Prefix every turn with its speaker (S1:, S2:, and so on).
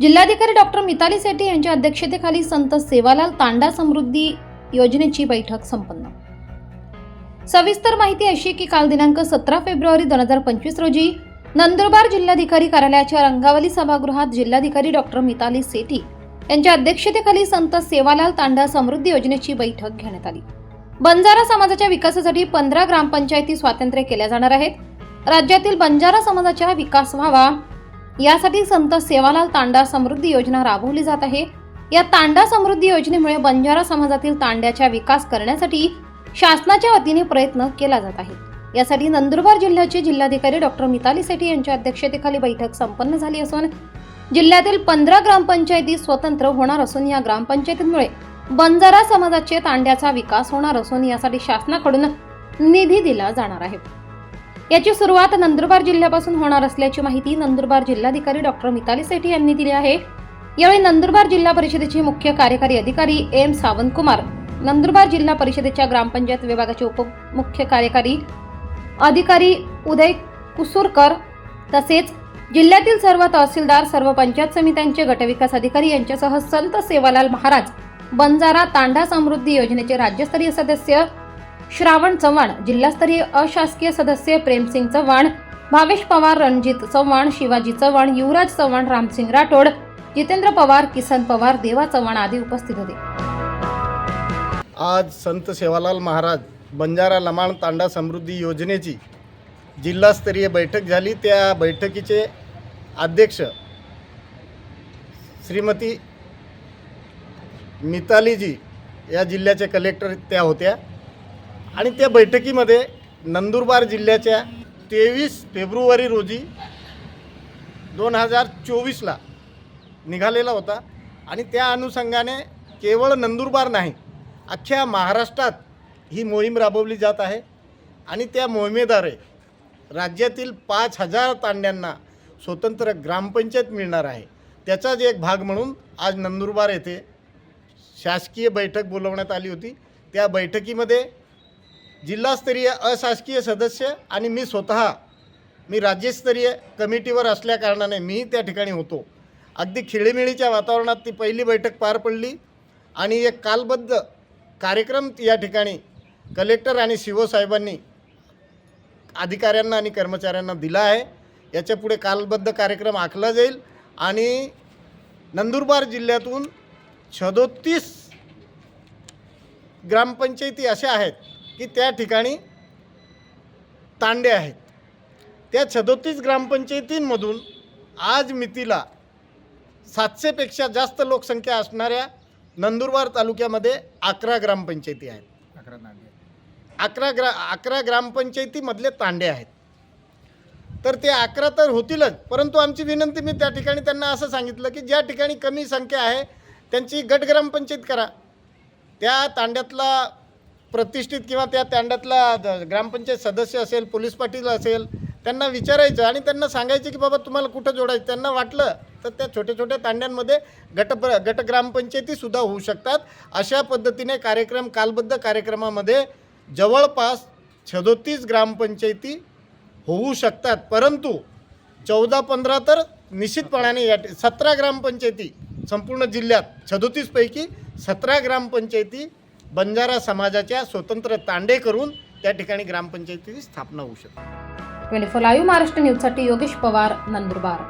S1: जिल्हाधिकारी डॉक्टर मिताली सेठी यांच्या अध्यक्षतेखाली संत सेवालाल तांडा समृद्धी योजनेची बैठक संपन्न. सविस्तर माहिती अशी की काल दिनांक सतरा फेब्रुवारी दोन हजार पंचवीस रोजी नंदुरबार जिल्हाधिकारी कार्यालयाच्या रंगावली सभागृहात जिल्हाधिकारी डॉक्टर मिताली सेठी यांच्या अध्यक्षतेखाली संत सेवालाल तांडा समृद्धी योजनेची बैठक घेण्यात आली. बंजारा समाजाच्या विकासासाठी पंधरा ग्रामपंचायती स्वातंत्र्य केल्या जाणार आहेत. राज्यातील बंजारा समाजाचा विकास व्हावा यासाठी संत सेवालाल तांडा समृद्धी योजना राबवली जात आहे. या तांडा समृद्धी योजनेमुळे बंजारा समाजातील तांड्याचा विकास करण्यासाठी शासनाच्या वतीने प्रयत्न केला जात आहे. यासाठी नंदुरबार जिल्ह्याचे जिल्हाधिकारी डॉक्टर मिताली सेठी यांच्या अध्यक्षतेखाली बैठक संपन्न झाली असून जिल्ह्यातील पंधरा ग्रामपंचायती स्वतंत्र होणार असून या ग्रामपंचायतींमुळे बंजारा समाजाचे तांड्याचा विकास होणार असून यासाठी शासनाकडून निधी दिला जाणार आहे. याची सुरुवात नंदुरबार जिल्ह्यापासून होणार असल्याची माहिती नंदुरबार जिल्हाधिकारी डॉक्टर मिताली सेठी यांनी दिली आहे. यावेळी नंदुरबार जिल्हा परिषदेचे मुख्य कार्यकारी अधिकारी एम सावंतकुमार नंदुरबार जिल्हा परिषदेच्या ग्रामपंचायत विभागाचे उपमुख्य कार्यकारी अधिकारी उदय कुसूरकर तसेच जिल्ह्यातील सर्व तहसीलदार सर्व पंचायत समित्यांचे गटविकास अधिकारी यांच्यासह संत सेवालाल महाराज बंजारा तांडा समृद्धी योजनेचे राज्यस्तरीय सदस्य श्रावण चव्हाण जिल्हास्तरीय अशासकीय सदस्य प्रेमसिंग चव्हाण भावेश पवार रणजित चव्हाण शिवाजी चव्हाण युवराज चव्हाण रामसिंग राठोड जितेंद्र पवार किसन पवार देवा चव्हाण आदी उपस्थित होते.
S2: आज संत सेवालाल महाराज बंजारा लमाण तांडा समृद्धी योजनेची जिल्हास्तरीय बैठक झाली. त्या बैठकीचे अध्यक्ष श्रीमती मितालीजी या जिल्ह्याचे कलेक्टर त्या होत्या. आणि त्या बैठकीमध्ये नंदुरबार जिल्ह्याच्या तेवीस फेब्रुवारी रोजी दोन हजार चोवीसला निघालेला होता. आणि त्या अनुषंगाने केवळ नंदुरबार नाही अख्ख्या महाराष्ट्रात ही मोहीम राबवली जात आहे. आणि त्या मोहिमेद्वारे राज्यातील पाच हजार तांड्यांना स्वतंत्र ग्रामपंचायत मिळणार आहे. त्याचाच एक भाग म्हणून आज नंदुरबार येथे शासकीय बैठक बोलवण्यात आली होती. त्या बैठकीमध्ये जिल्हास्तरीय अशासकीय सदस्य आणि मी स्वतः मी राज्यस्तरीय कमिटीवर असल्याकारणाने मी त्या ठिकाणी होतो. अगदी खिळीमिळीच्या वातावरणात ती पहिली बैठक पार पडली आणि एक कालबद्ध कार्यक्रम या ठिकाणी कलेक्टर आणि सी साहेबांनी अधिकाऱ्यांना आणि कर्मचाऱ्यांना दिला आहे. याच्यापुढे कालबद्ध कार्यक्रम आखला जाईल आणि नंदुरबार जिल्ह्यातून सदोतीस ग्रामपंचायती अशा आहेत की त्या ठिकाणी तांडे आहेत. त्या सदोतीस ग्रामपंचायतींमधून आज मितीला सातशेपेक्षा जास्त लोकसंख्या असणाऱ्या नंदुरबार तालुक्यामध्ये अकरा ग्रामपंचायती आहेत.
S3: अकरा
S2: अकरा ग्रा अकरा ग्रामपंचायतीमधले तांडे आहेत. तर ते अकरा तर होतीलच परंतु आमची विनंती मी त्या ठिकाणी त्यांना असं सांगितलं की ज्या ठिकाणी कमी संख्या आहे त्यांची गट ग्रामपंचायत करा. त्या तांड्यातला प्रतिष्ठित किंवा त्या तांड्यातला द- ग्रामपंचायत सदस्य असेल पोलीस पाटील असेल त्यांना विचारायचं आणि त्यांना सांगायचं की बाबा तुम्हाला कुठं जोडायचं? त्यांना वाटलं तर त्या छोट्या छोट्या तांड्यांमध्ये गट गट ग्रामपंचायतीसुद्धा होऊ शकतात. अशा पद्धतीने कार्यक्रम कालबद्ध कार्यक्रमामध्ये जवळपास सदोतीस ग्रामपंचायती होऊ शकतात. परंतु चौदा पंधरा तर निश्चितपणाने या सतरा ग्रामपंचायती संपूर्ण जिल्ह्यात सदोतीसपैकी सतरा ग्रामपंचायती बंजारा समाजाच्या स्वतंत्र तांडे करून त्या ठिकाणी ग्रामपंचायतीची स्थापना होऊ शकते.
S1: ट्वेंटी फोर लाईव्ह महाराष्ट्र न्यूजसाठी योगेश पवार नंदुरबार.